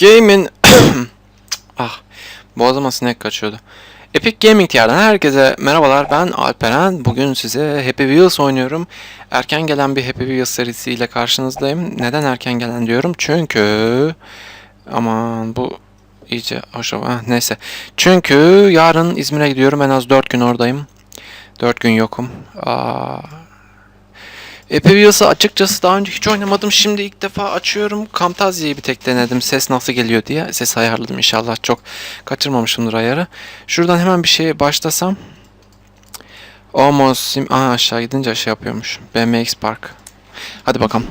Gaming... ah, boğazıma sinek kaçıyordu. Epic Gaming TR'den herkese merhabalar ben Alperen. Bugün size Happy Wheels oynuyorum. Erken gelen bir Happy Wheels serisiyle karşınızdayım. Neden erken gelen diyorum? Çünkü... Aman bu iyice hoş ah, neyse. Çünkü yarın İzmir'e gidiyorum. En az 4 gün oradayım. 4 gün yokum. Aa, Wheels'ı açıkçası daha önce hiç oynamadım. Şimdi ilk defa açıyorum. Camtasia'yı bir tek denedim. Ses nasıl geliyor diye. Ses ayarladım inşallah. Çok kaçırmamışımdır ayarı. Şuradan hemen bir şeye başlasam. Almost sim... Aa aşağı gidince şey yapıyormuş. BMX Park. Hadi bakalım.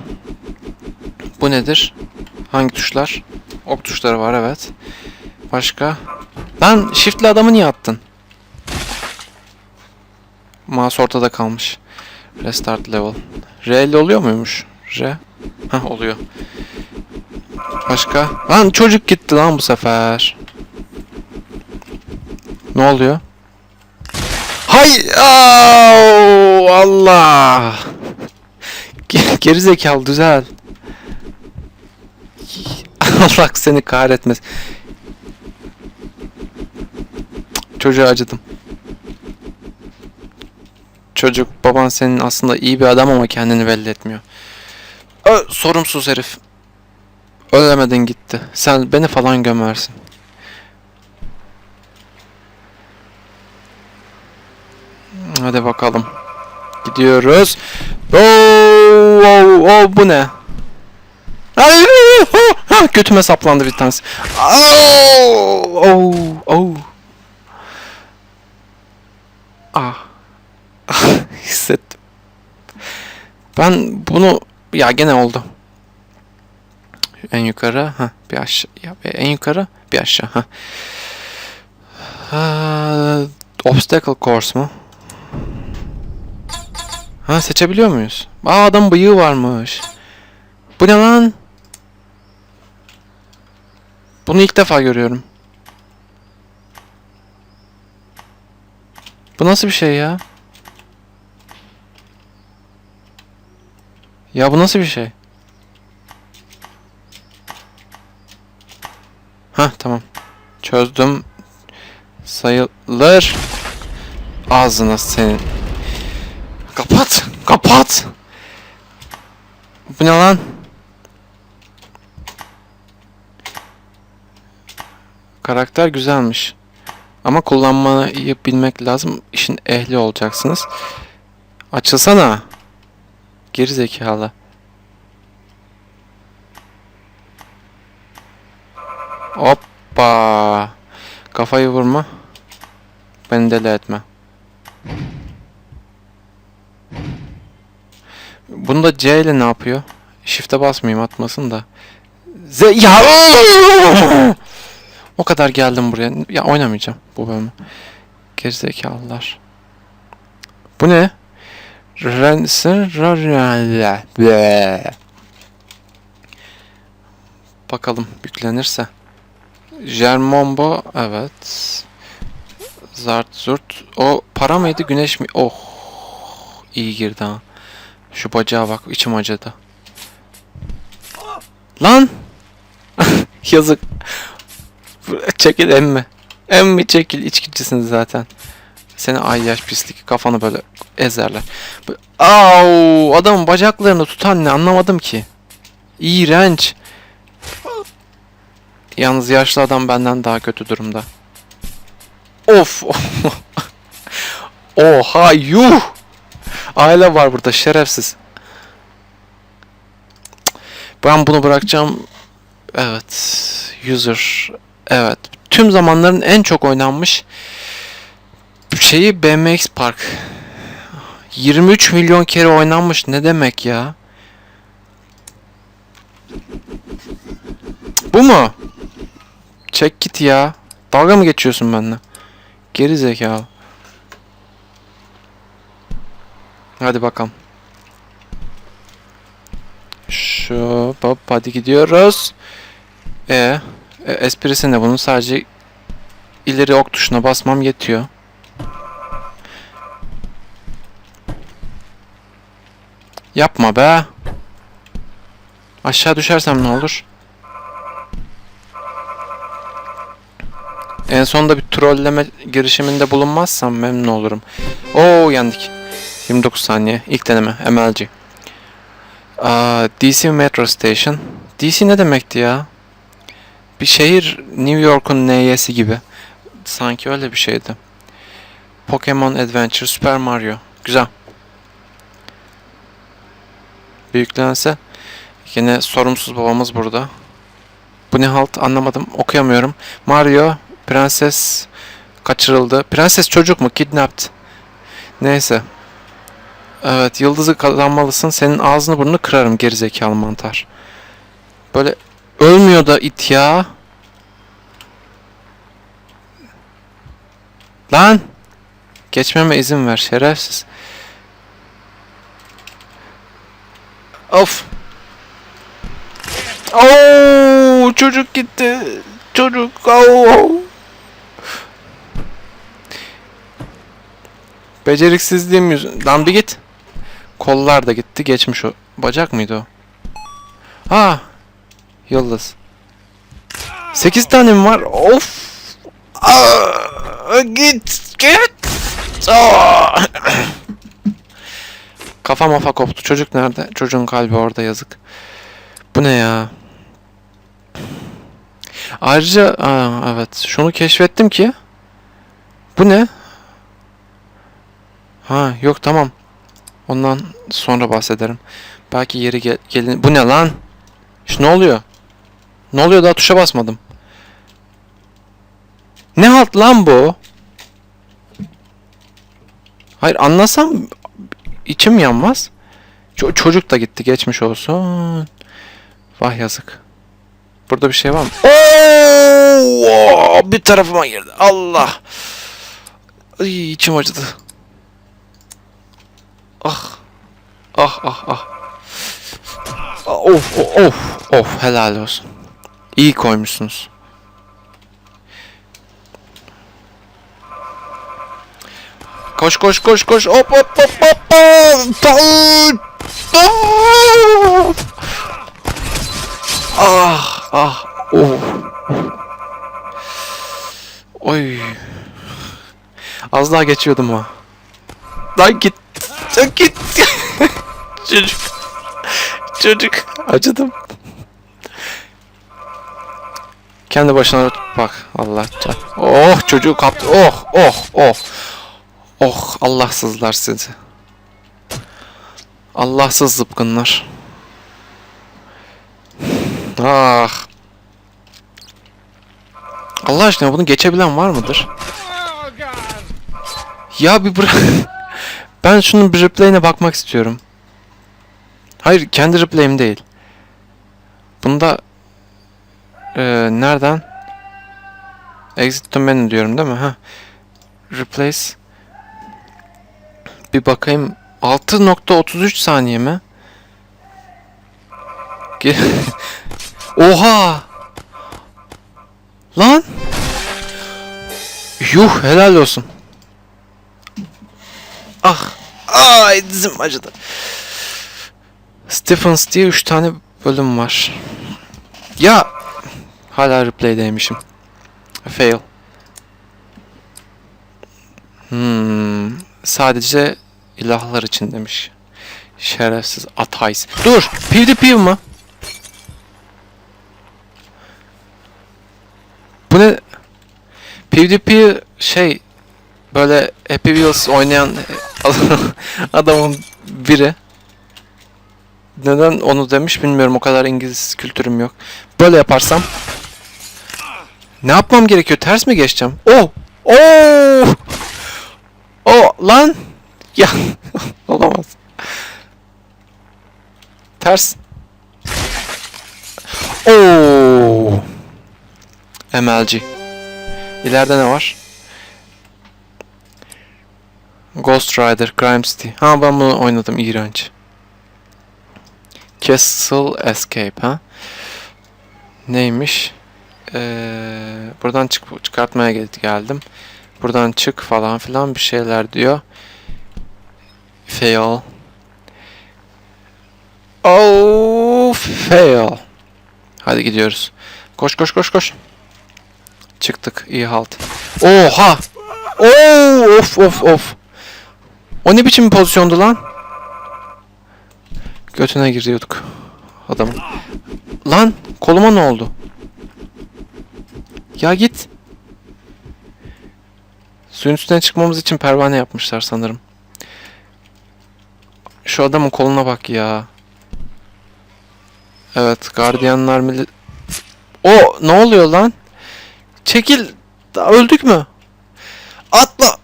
Bu nedir? Hangi tuşlar? Ok tuşları var evet. Başka? Lan shift'li adamı niye attın? Mouse ortada kalmış. Restart level. R ile oluyor muymuş? R. Hah oluyor. Başka? Lan çocuk gitti lan bu sefer. Ne oluyor? Hay! Au! Allah! Ge- Geri zekalı düzel. Allah seni kahretmez. Çocuğa acıdım. Çocuk baban senin aslında iyi bir adam ama kendini belli etmiyor. Ö, sorumsuz herif. Ölemedin gitti. Sen beni falan gömersin. Hadi bakalım. Gidiyoruz. Oo, oo, oo, bu ne? Ay, ha, götüme saplandı bir tanesi. Oo, oo, oo. Ah. Hissettim. Ben bunu ya gene oldu. En yukarı ha bir aşağı ya en yukarı bir aşağı ha. Obstacle course mu? Ha seçebiliyor muyuz? Aa adam bıyığı varmış. Bu ne lan? Bunu ilk defa görüyorum. Bu nasıl bir şey ya? Ya bu nasıl bir şey? Ha tamam. Çözdüm. Sayılır. Ağzına senin. Kapat. Kapat. Bu ne lan? Karakter güzelmiş. Ama kullanmayı bilmek lazım. İşin ehli olacaksınız. Açılsana. Geri zekalı. Hoppa. Kafayı vurma. Beni deli etme. Bunda C ile ne yapıyor? Shift'e basmayayım atmasın da. Z ya O kadar geldim buraya. Ya oynamayacağım bu bölümü. Gerizekalılar. Bu ne? Bakalım yüklenirse. Jermombo evet. Zart zurt. O para mıydı güneş mi? Oh. iyi girdi ha. Şu bacağa bak içim acıdı. Lan! Yazık. Çekil emmi. Emmi çekil içkicisin zaten. Seni ay yaş pislik kafanı böyle ezerler. Au! Adamın bacaklarını tutan ne anlamadım ki. İğrenç. Yalnız yaşlı adam benden daha kötü durumda. Of! Oha yuh! Aile var burada şerefsiz. Ben bunu bırakacağım. Evet. User. Evet. Tüm zamanların en çok oynanmış şeyi BMX Park. 23 milyon kere oynanmış ne demek ya? Bu mu? Çek git ya. Dalga mı geçiyorsun benimle? Geri zekalı. Hadi bakalım. Şu hop hadi gidiyoruz. E, e esprisi ne bunun? Sadece ileri ok tuşuna basmam yetiyor. Yapma be. Aşağı düşersem ne olur? En sonunda bir trolleme girişiminde bulunmazsam memnun olurum. Oo yendik. 29 saniye. İlk deneme. MLG. Aa, DC Metro Station. DC ne demekti ya? Bir şehir New York'un NY'si gibi. Sanki öyle bir şeydi. Pokemon Adventure Super Mario. Güzel. Büyüklense yine sorumsuz babamız burada. Bu ne halt anlamadım. Okuyamıyorum. Mario prenses kaçırıldı. Prenses çocuk mu? Kidnapped. Neyse. Evet yıldızı kazanmalısın. Senin ağzını burnunu kırarım gerizekalı mantar. Böyle ölmüyor da it ya. Lan! Geçmeme izin ver şerefsiz. Of. Oo, çocuk gitti. Çocuk. Oo. Beceriksizliğim yüzünden. Lan bir git. Kollar da gitti. Geçmiş o. Bacak mıydı o? Ha. Yıldız. 8 tane mi var? Of. Aa, git. Git. Aa. Kafa mafa koptu. Çocuk nerede? Çocuğun kalbi orada yazık. Bu ne ya? Ayrıca aa, evet şunu keşfettim ki bu ne? Ha yok tamam. Ondan sonra bahsederim. Belki yeri gel gelin. Bu ne lan? İşte ne oluyor? Ne oluyor daha tuşa basmadım. Ne halt lan bu? Hayır anlasam içim yanmaz. Ço- çocuk da gitti geçmiş olsun. Vah yazık. Burada bir şey var mı? Oo, bir tarafıma girdi. Allah. Ay, içim acıdı. Ah. Ah ah ah. Ah, of of of helal olsun. İyi koymuşsunuz. Koş koş koş koş hop hop hop hop hop. Ah ah oh. Oy. Az daha geçiyordum ha. Lan git. Sen git. Çocuk. Çocuk. Acıdım. Kendi başına bak Allah. Oh çocuğu kaptı. Oh oh oh. Oh Allahsızlar sizi. Allahsız zıpkınlar. Ah. Allah aşkına bunu geçebilen var mıdır? Ya bir bırak. ben şunun bir replay'ine bakmak istiyorum. Hayır kendi replay'im değil. Bunda eee nereden? Exit to menu diyorum değil mi? Ha. Replace. Bir bakayım. 6.33 saniye mi? Oha! Lan! Yuh helal olsun. Ah! Ay dizim acıdı. Stephens diye 3 tane bölüm var. Ya! Hala replay'deymişim. Fail. Hmm, sadece ilahlar için demiş. Şerefsiz atays. Dur! PvP mı? Bu ne? PvP şey böyle Happy Wheels oynayan adamın biri. Neden onu demiş bilmiyorum o kadar İngiliz kültürüm yok. Böyle yaparsam ne yapmam gerekiyor? Ters mi geçeceğim? Oh! Oh! Oh lan! Ya olamaz. Ters. Oo! MLG. İleride ne var? Ghost Rider, Crime City. Ha ben bunu oynadım iğrenç. Castle Escape ha? Neymiş? Ee, buradan çık çıkartmaya gel- geldim. Buradan çık falan filan bir şeyler diyor. Fail. Oh, fail. Hadi gidiyoruz. Koş koş koş koş. Çıktık. iyi halt. Oha! Oo, of of of. O ne biçim pozisyondu lan? Götüne giriyorduk adamın. Lan koluma ne oldu? Ya git. Suyun üstüne çıkmamız için pervane yapmışlar sanırım. Şu adamın koluna bak ya. Evet, gardiyanlar mili... O ne oluyor lan? Çekil. Daha öldük mü? Atla.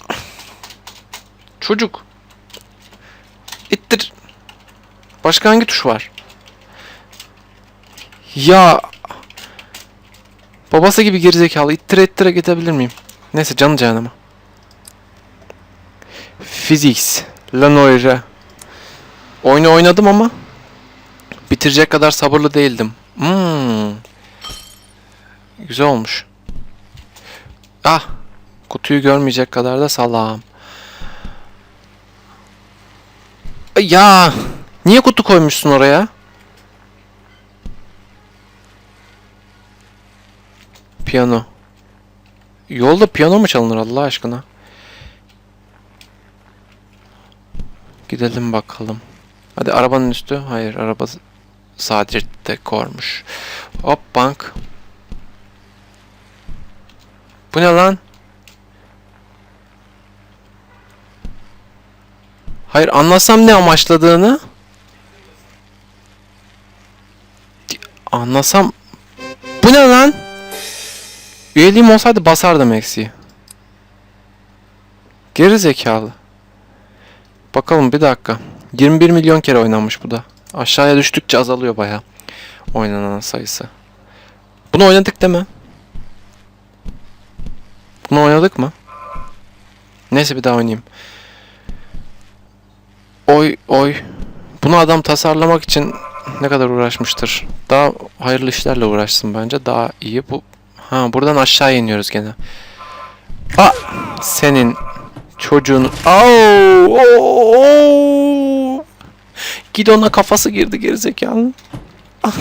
Çocuk. İttir. Başka hangi tuş var? Ya. Babası gibi gerizekalı. İttire ittire gidebilir miyim? Neyse canı cehenneme. Physics. Lanoire. Oyunu oynadım ama bitirecek kadar sabırlı değildim. Hmm. Güzel olmuş. Ah. Kutuyu görmeyecek kadar da salam. Ya. Niye kutu koymuşsun oraya? Piyano. Yolda piyano mu çalınır Allah aşkına? Gidelim bakalım. Hadi arabanın üstü. Hayır araba sadece dekormuş. Hop bank. Bu ne lan? Hayır anlasam ne amaçladığını. Anlasam. Bu ne lan? Üyeliğim olsaydı basardım eksiği. Geri zekalı. Bakalım bir dakika. 21 milyon kere oynanmış bu da. Aşağıya düştükçe azalıyor baya. Oynanan sayısı. Bunu oynadık değil mi? Bunu oynadık mı? Neyse bir daha oynayayım. Oy oy. Bunu adam tasarlamak için ne kadar uğraşmıştır. Daha hayırlı işlerle uğraşsın bence. Daha iyi bu. Ha buradan aşağı iniyoruz gene. Aa senin çocuğun. Au! Oo! Gidon'a kafası girdi gerizekalı.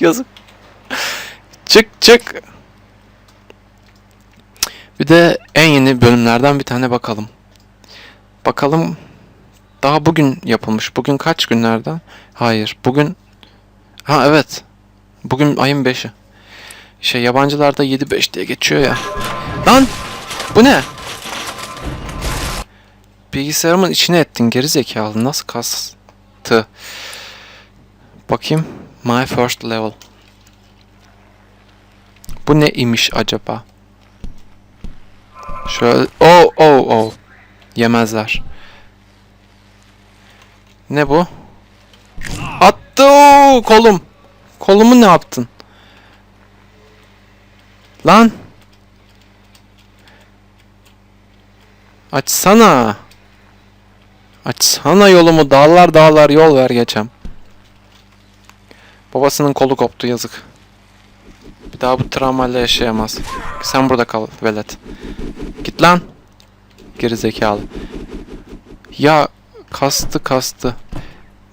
Yazık. Çık çık. Bir de en yeni bölümlerden bir tane bakalım. Bakalım daha bugün yapılmış. Bugün kaç günlerden? Hayır. Bugün Ha evet. Bugün ayın 5'i. Şey yabancılarda 7-5 diye geçiyor ya. Lan! Bu ne? Bilgisayarımın içine ettin geri zekalı. Nasıl kastı? Bakayım. My first level. Bu ne imiş acaba? Şöyle oh oh oh. Yemezler. Ne bu? Attı oo, kolum. Kolumu ne yaptın? Lan. Açsana. Açsana yolumu dağlar dağlar yol ver geçem. Babasının kolu koptu yazık. Bir daha bu travmayla yaşayamaz. Sen burada kal velet. Git lan. Geri zekalı. Ya kastı kastı.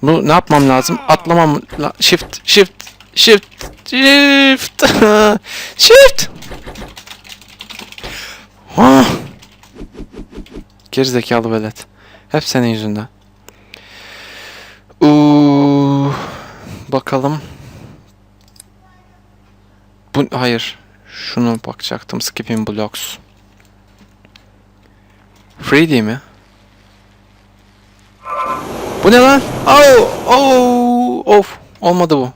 Bu ne yapmam lazım? Atlamam la shift shift shift shift shift. Ah. Geri zekalı velet. Hep senin yüzünden. Uuu. Bakalım. Bu hayır. Şunu bakacaktım. Skipping blocks. Free değil mi? Bu ne lan? Au! Au! Of! Olmadı bu.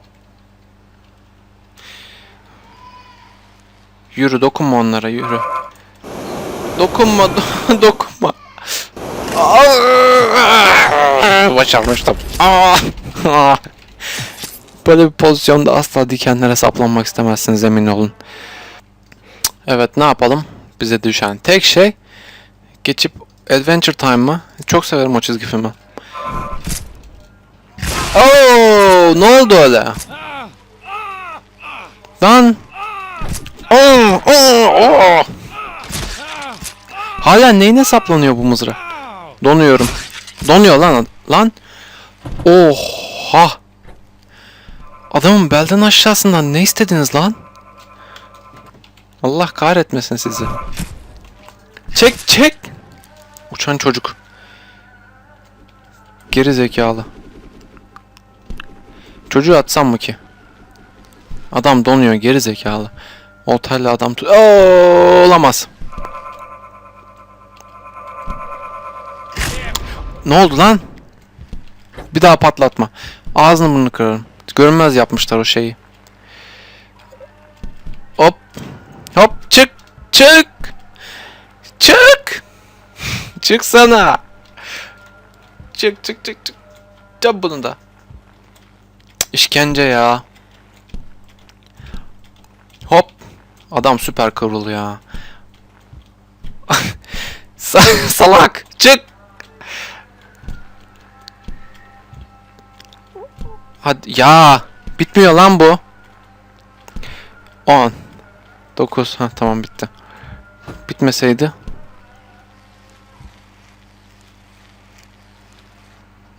Yürü dokunma onlara yürü. Dokunma do- dokunma. Başarmıştım. Böyle bir pozisyonda asla dikenlere saplanmak istemezsiniz emin olun. Evet ne yapalım? Bize düşen tek şey geçip Adventure Time mı? Çok severim o çizgi filmi. Oo, ne oldu öyle? Lan. Oo, oo, oo. Hala neyine saplanıyor bu mızrak? Donuyorum. Donuyor lan. Lan. Oha. Adamın belden aşağısından ne istediniz lan? Allah kahretmesin sizi. Çek çek. Uçan çocuk. Geri zekalı. Çocuğu atsam mı ki? Adam donuyor geri zekalı. Otelle adam tut. Oo, olamaz. Ne oldu lan? Bir daha patlatma. Ağzını burnunu kırarım. Görünmez yapmışlar o şeyi. Hop. Hop çık. Çık. Çık. Çıksana. Çık çık çık çık. Yap bunu da. İşkence ya. Hop. Adam süper kıvrılıyor ya. Sa- Salak. Çık. Hadi ya. Bitmiyor lan bu. 10 9 ha tamam bitti. Bitmeseydi.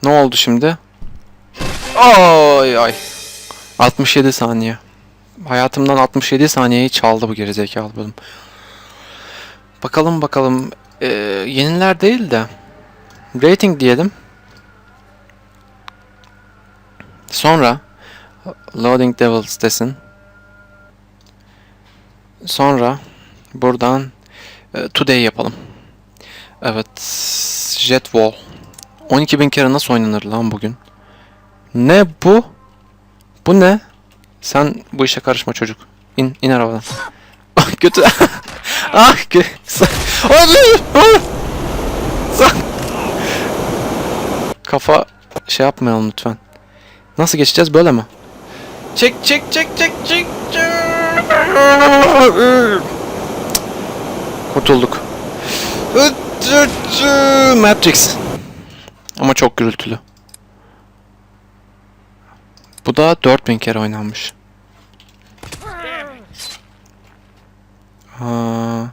Ne oldu şimdi? Ay ay. 67 saniye. Hayatımdan 67 saniyeyi çaldı bu gerizekalı bölüm. Bakalım bakalım. Ee, yeniler değil de. Rating diyelim. Sonra Loading Devils desin. Sonra buradan e, Today yapalım. Evet. Jet Wall. 12.000 kere nasıl oynanır lan bugün? Ne bu? Bu ne? Sen bu işe karışma çocuk. İn, in arabadan. Ah kötü. ah kö... Sa- Hayır! Hayır! Sa- Kafa şey yapmayalım lütfen. Nasıl geçeceğiz böyle mi? Çek çek çek çek çek. çek. Kurtulduk. Matrix. Ama çok gürültülü. Bu da 4000 kere oynanmış. Ha.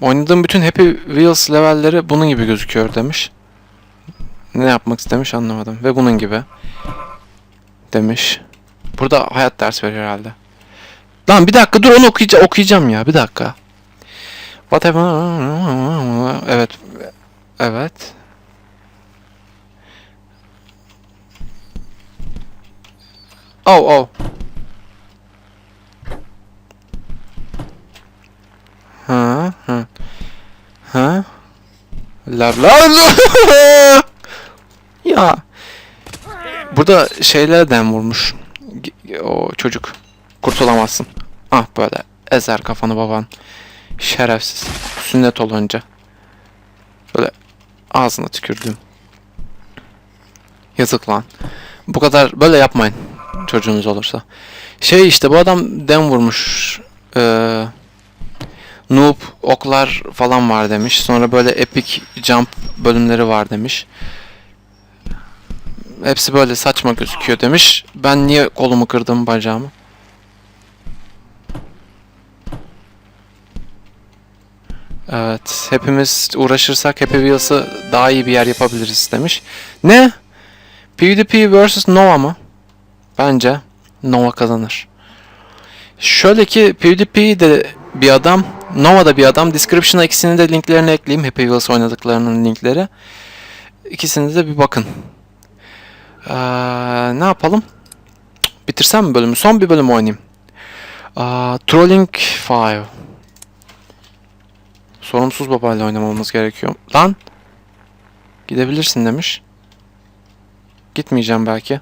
Oynadığım bütün Happy Wheels levelleri bunun gibi gözüküyor demiş. Ne yapmak istemiş anlamadım. Ve bunun gibi. Demiş. Burada hayat ders veriyor herhalde. Lan bir dakika dur onu okuyacağım, okuyacağım ya bir dakika. Whatever. Evet. Evet. Oh oh. Ha ha. Ha? La la la. ya. Burada şeylere dem vurmuş. O çocuk. Kurtulamazsın. Ah böyle ezer kafanı baban. Şerefsiz. Sünnet olunca. Böyle ağzına tükürdüm. Yazık lan. Bu kadar böyle yapmayın. Çocuğunuz olursa. Şey işte bu adam dem vurmuş. Ee, noob oklar falan var demiş. Sonra böyle epic jump bölümleri var demiş. Hepsi böyle saçma gözüküyor demiş. Ben niye kolumu kırdım bacağımı? Evet, hepimiz uğraşırsak Happy Wheels'ı daha iyi bir yer yapabiliriz demiş. Ne? PvP vs Nova mı? Bence Nova kazanır. Şöyle ki PvP'de bir adam, Nova'da bir adam. Description'a ikisinin de linklerini ekleyeyim. Happy Wheels oynadıklarının linkleri. İkisini de bir bakın. Ee, ne yapalım? Bitirsem mi bölümü? Son bir bölüm oynayayım. Aa, Trolling 5. Sorumsuz babayla oynamamız gerekiyor. Lan! Gidebilirsin demiş. Gitmeyeceğim belki.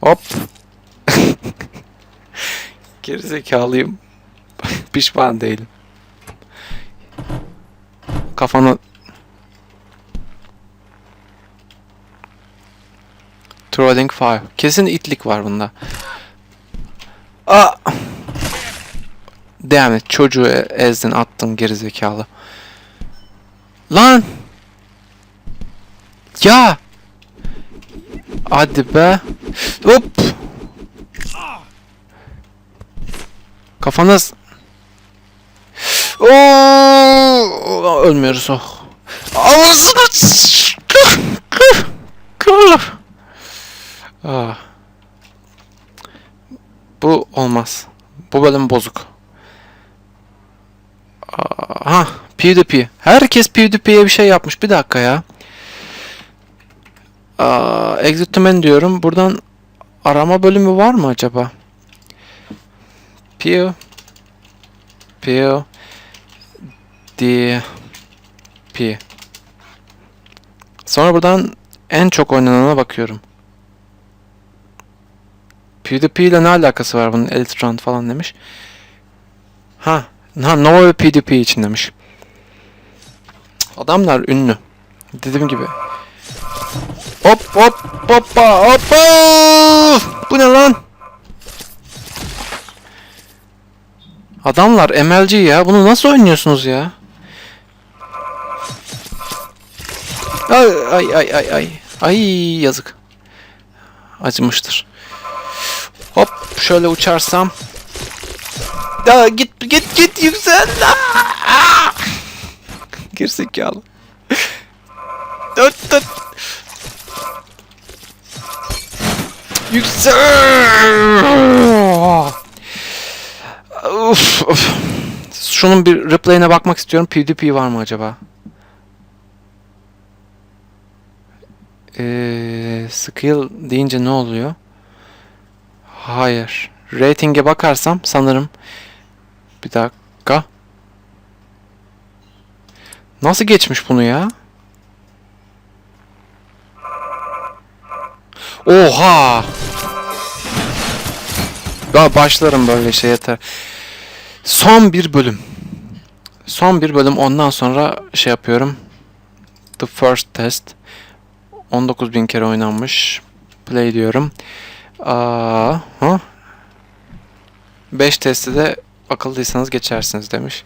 Hop. Gerizekalıyım. Pişman değilim. Kafana... Trolling 5. Kesin itlik var bunda. Aa! Devam et. Çocuğu ezdin attın gerizekalı. Lan! Ya! Hadi be. Hop! Kafanız... Oo! Ölmüyoruz oh. Ağzını s- Ah. Bu olmaz. Bu bölüm bozuk. Ha, PvP. Herkes PvP'ye bir şey yapmış. Bir dakika ya. Aa, exit to menu diyorum. Buradan arama bölümü var mı acaba? Pew. Pew. D. P. Sonra buradan en çok oynanana bakıyorum. PvP ile ne alakası var bunun? Elite Round falan demiş. Ha, ha ve PvP için demiş. Adamlar ünlü. Dediğim gibi. Hop hop hoppa hoppa! Bu ne lan? Adamlar MLG ya. Bunu nasıl oynuyorsunuz ya? Ay ay ay ay ay. Ay yazık. Acımıştır. Şöyle uçarsam. Ya git git git yüksel. Aa! Gerizekalı. Dört dört. Yüksel. Uf, uf. Şunun bir replay'ine bakmak istiyorum. PvP var mı acaba? Ee, skill deyince ne oluyor? Hayır. Rating'e bakarsam sanırım bir dakika. Nasıl geçmiş bunu ya? Oha! Ya başlarım böyle şey yeter. Son bir bölüm. Son bir bölüm ondan sonra şey yapıyorum. The first test. 19.000 kere oynanmış. Play diyorum. Aa, ha? 5 testi de akıllıysanız geçersiniz demiş.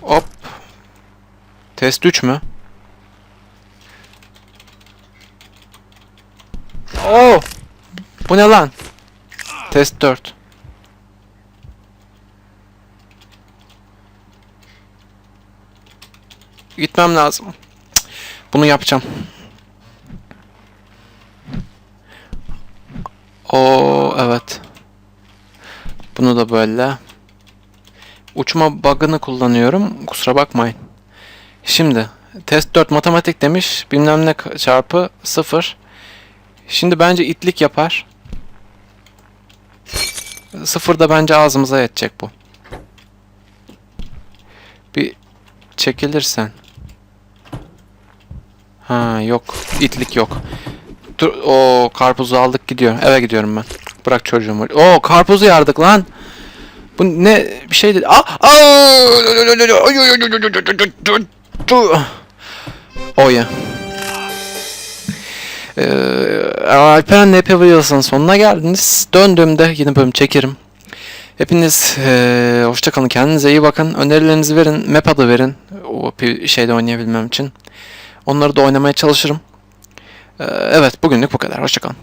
Hop. Test 3 mü? Oo! Bu ne lan? Test 4. Gitmem lazım. Bunu yapacağım. O evet. Bunu da böyle. Uçma bug'ını kullanıyorum. Kusura bakmayın. Şimdi test 4 matematik demiş. Bilmem ne çarpı 0. Şimdi bence itlik yapar. Sıfır da bence ağzımıza yetecek bu. Bir çekilirsen. Ha yok. itlik yok. Dur, o karpuzu aldık gidiyor. Eve gidiyorum ben. Bırak çocuğumu. O karpuzu yardık lan. Bu ne bir şey dedi. Ah! Oh yeah. Ee, Alperen Nepe sonuna geldiniz. Döndüğümde yeni bölüm çekerim. Hepiniz ee, hoşçakalın. Kendinize iyi bakın. Önerilerinizi verin. Map adı verin. O şeyde oynayabilmem için. Onları da oynamaya çalışırım. Ee, evet bugünlük bu kadar. Hoşçakalın.